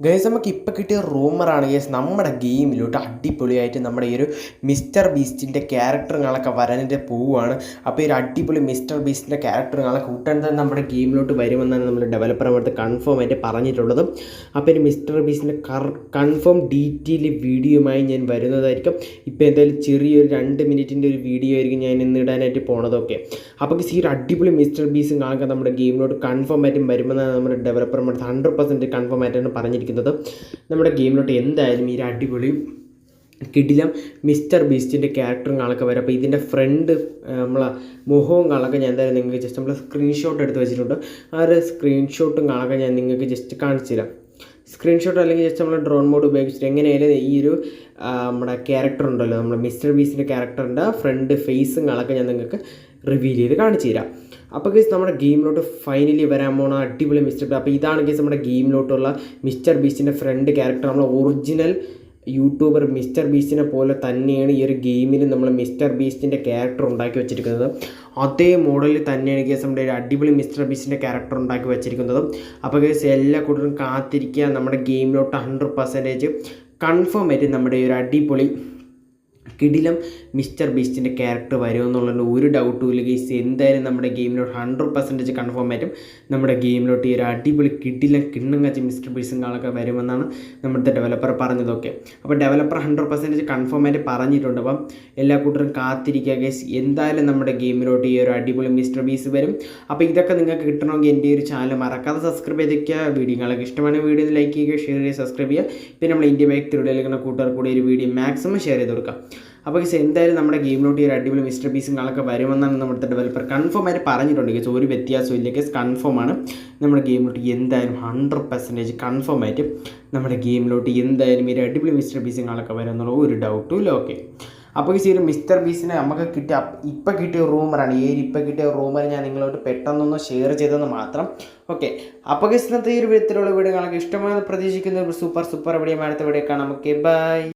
Guys നമുക്ക് ഇപ്പോൾ കിട്ടിയ റൂമറാണ് ഗൈസ് നമ്മുടെ ഗെയിമിലോട്ട് അടിപൊളിയായിട്ട് നമ്മുടെ ഈ ഒരു മിസ്റ്റർ ബീസ്റ്റിന്റെ ക്യാരക്ടറുകളൊക്കെ വരാനായിട്ട് പോവുകയാണ് അപ്പോൾ ഈ ഒരു അടിപൊളി മിസ്റ്റർ ബീസ്റ്റിന്റെ ക്യാരക്ടറുകളൊക്കെ ഉടൻ തന്നെ നമ്മുടെ ഗെയിമിലോട്ട് വരുമെന്നാണ് നമ്മൾ ഡെവലപ്പർ കൺഫേം ആയിട്ട് പറഞ്ഞിട്ടുള്ളതും. അപ്പോൾ ഒരു മിസ്റ്റർ ബീസ്റ്റിന്റെ കൺഫേം ഡീറ്റെയിൽ വീഡിയോയുമായി ഞാൻ വരുന്നതായിരിക്കും. ഇപ്പോൾ എന്തായാലും ചെറിയൊരു രണ്ട് മിനിറ്റിന്റെ ഒരു വീഡിയോ ആയിരിക്കും ഞാൻ ഇന്ന് ഇടാനായിട്ട് പോണതൊക്കെ. അപ്പോൾ ഈ ഒരു അടിപൊളി മിസ്റ്റർ ബീസും കാണുക നമ്മുടെ ഗെയിമിലോട്ട് കൺഫേം ആയിട്ടും വരുമെന്നാണ് നമ്മുടെ ഡെവലപ്പർമാർ ഹൺഡ്രഡ് പെർസെന്റ് കൺഫേം ആയിട്ടാണ് പറഞ്ഞിരിക്കുന്നത്. നമ്മുടെ ഗെയിമിലോട്ട് എന്തായാലും ഈ അടിപൊളി കിടിലം മിസ്റ്റർ ബീസ്റ്റിന്റെ ക്യാരക്ടറും കാണൊക്കെ വരും. അപ്പോൾ ഇതിന്റെ ഫ്രണ്ട് നമ്മളെ മുഖവും കാണൊക്കെ ഞാൻ എന്തായാലും നിങ്ങൾക്ക് ജസ്റ്റ് നമ്മൾ സ്ക്രീൻഷോട്ട് എടുത്ത് വെച്ചിട്ടുണ്ട്. ആ ഒരു സ്ക്രീൻഷോട്ടും കാണൊക്കെ ഞാൻ നിങ്ങൾക്ക് ജസ്റ്റ് കാണിച്ചു തരാം. സ്ക്രീൻഷോട്ട് അല്ലെങ്കിൽ ജസ്റ്റ് നമ്മൾ ഡ്രോൺ മോഡ് ഉപയോഗിച്ചിട്ട് എങ്ങനെയായാലും ഈ ഒരു നമ്മുടെ ക്യാരക്ടർ ഉണ്ടല്ലോ. നമ്മുടെ മിസ്റ്റർ ബീസിന്റെ ക്യാരക്ടറിന്റെ ഫ്രണ്ട് ഫേസും കാണൊക്കെ ഞാൻ നിങ്ങൾക്ക് റിവീൽ ചെയ്ത് കാണിച്ചു തരാം. അപ്പോൾ കേസ് നമ്മുടെ ഗെയിമിലോട്ട് ഫൈനലി വരാൻ പോണ അടിപൊളി മിസ്റ്റർ അപ്പോൾ ഇതാണ് കേസ് നമ്മുടെ ഗെയിമിലോട്ടുള്ള മിസ്റ്റർ ബീസ്റ്റിന്റെ ഫ്രണ്ട് ക്യാരക്ടർ നമ്മൾ ഒറിജിനൽ യൂട്യൂബർ മിസ്റ്റർ ബീസ്റ്റിനെ പോലെ തന്നെയാണ് ഈ ഒരു ഗെയിമിൽ നമ്മൾ മിസ്റ്റർ ബീസ്റ്റിന്റെ ക്യാരക്ടർ ഉണ്ടാക്കി വെച്ചിരിക്കുന്നത്. അതേ മോഡലിൽ തന്നെയാണ് കേസ് നമ്മുടെ ഒരു അടിപൊളി മിസ്റ്റർ ബീസ്റ്റിന്റെ ക്യാരക്ടർ ഉണ്ടാക്കി വെച്ചിരിക്കുന്നത്. അപ്പോൾ കേസ് എല്ലാ കൂട്ടരും കാത്തിരിക്കുക. നമ്മുടെ ഗെയിമിലോട്ട് ഹൺഡ്രഡ് പെർസെന്റേജ് കൺഫേം ആയിട്ട് നമ്മുടെ ഒരു അടിപൊളി കിടിലം മിസ്റ്റർ ബീസ്റ്റിന്റെ ക്യാരക്ടർ വരുമെന്നുള്ളതിൽ ഒരു ഡൗട്ടും ഇല്ല ഗെയ്സ് എന്തായാലും നമ്മുടെ ഗെയിമിലോട്ട് ഹൺഡ്രഡ് പെർസെന്റേജ് കൺഫേം ആയിട്ടും നമ്മുടെ ഗെയിമിലോട്ട് ഈ ഒരു അടിപൊളി കിടിലം കിണ്ണം മിസ്റ്റർ ബീസും കാണൊക്കെ വരുമെന്നാണ് നമ്മുടെ ഡെവലപ്പർ പറഞ്ഞതൊക്കെ അപ്പോൾ ഡെവലപ്പർ ഹൺഡ്രഡ് പെർസെന്റേജ് കൺഫേം ആയിട്ട് പറഞ്ഞിട്ടുണ്ട്. അപ്പം എല്ലാ കൂട്ടരും കാത്തിരിക്കുക ഗെയ്സ് എന്തായാലും നമ്മുടെ ഗെയിമിലോട്ട് ഈ ഒരു അടിപൊളി മിസ്റ്റർ ബീസ് വരും. അപ്പോൾ ഇതൊക്കെ നിങ്ങൾക്ക് കിട്ടണമെങ്കിൽ എന്റെ ഒരു ചാനൽ മറക്കാതെ സബ്സ്ക്രൈബ് ചെയ്തേക്കുക വീഡിയോകളൊക്കെ ഇഷ്ടമാണ് വീഡിയോ ലൈക്ക് ചെയ്യുക ഷെയർ ചെയ്യുക സബ്സ്ക്രൈബ് ചെയ്യുക. പിന്നെ നമ്മൾ ഇന്ത്യ ബൈക്ക് തിരുവിടെ കൂട്ടുകാർ കൂടി ഒരു വീഡിയോ മാക്സിമം ഷെയർ ചെയ്ത് കൊടുക്കുക. അപ്പോൾ ഗൈസ് എന്തായാലും നമ്മുടെ ഗെയിമിലോട്ട് ഈ ഒരു അടിപൊളി മിസ്റ്റർ പീസും കാണൊക്കെ വരുമെന്നാണ് നമ്മുടെ ഡെവലപ്പർ കൺഫേം ആയിട്ട് പറഞ്ഞിട്ടുണ്ട് ഗൈസ് ഒരു വ്യത്യാസവും ഇല്ല ഗൈസ് കൺഫേം ആണ്. നമ്മുടെ ഗെയിമിലോട്ട് എന്തായാലും ഹൺഡ്രഡ് പെർസെന്റേജ് കൺഫേം ആയിട്ട് നമ്മുടെ ഗെയിമിലോട്ട് എന്തായാലും ഈ ഒരു അടിപൊളി മിസ്റ്റർ പീസും വരും വരുമെന്നുള്ള ഒരു ഡൗട്ടും ഇല്ല ഓക്കെ അപ്പോൾ ഈ ഒരു മിസ്റ്റർ ബീസിനെ നമുക്ക് കിട്ടിയ ഇപ്പം കിട്ടിയ റൂമറാണ് ഈ ഇപ്പം കിട്ടിയ റൂമർ ഞാൻ നിങ്ങളോട് പെട്ടെന്നൊന്ന് ഷെയർ ചെയ്തെന്ന് മാത്രം ഓക്കെ അപ്പോൾ ഗൈസ് ഇന്നത്തെ ഈ ഒരു വിധത്തിലുള്ള വീഡിയോ നിങ്ങൾക്ക് ഇഷ്ടമാണെന്ന് പ്രതീക്ഷിക്കുന്ന. ഒരു സൂപ്പർ സൂപ്പർ വീഡിയോ അടുത്ത വീഡിയോ കാണാം. Okay bye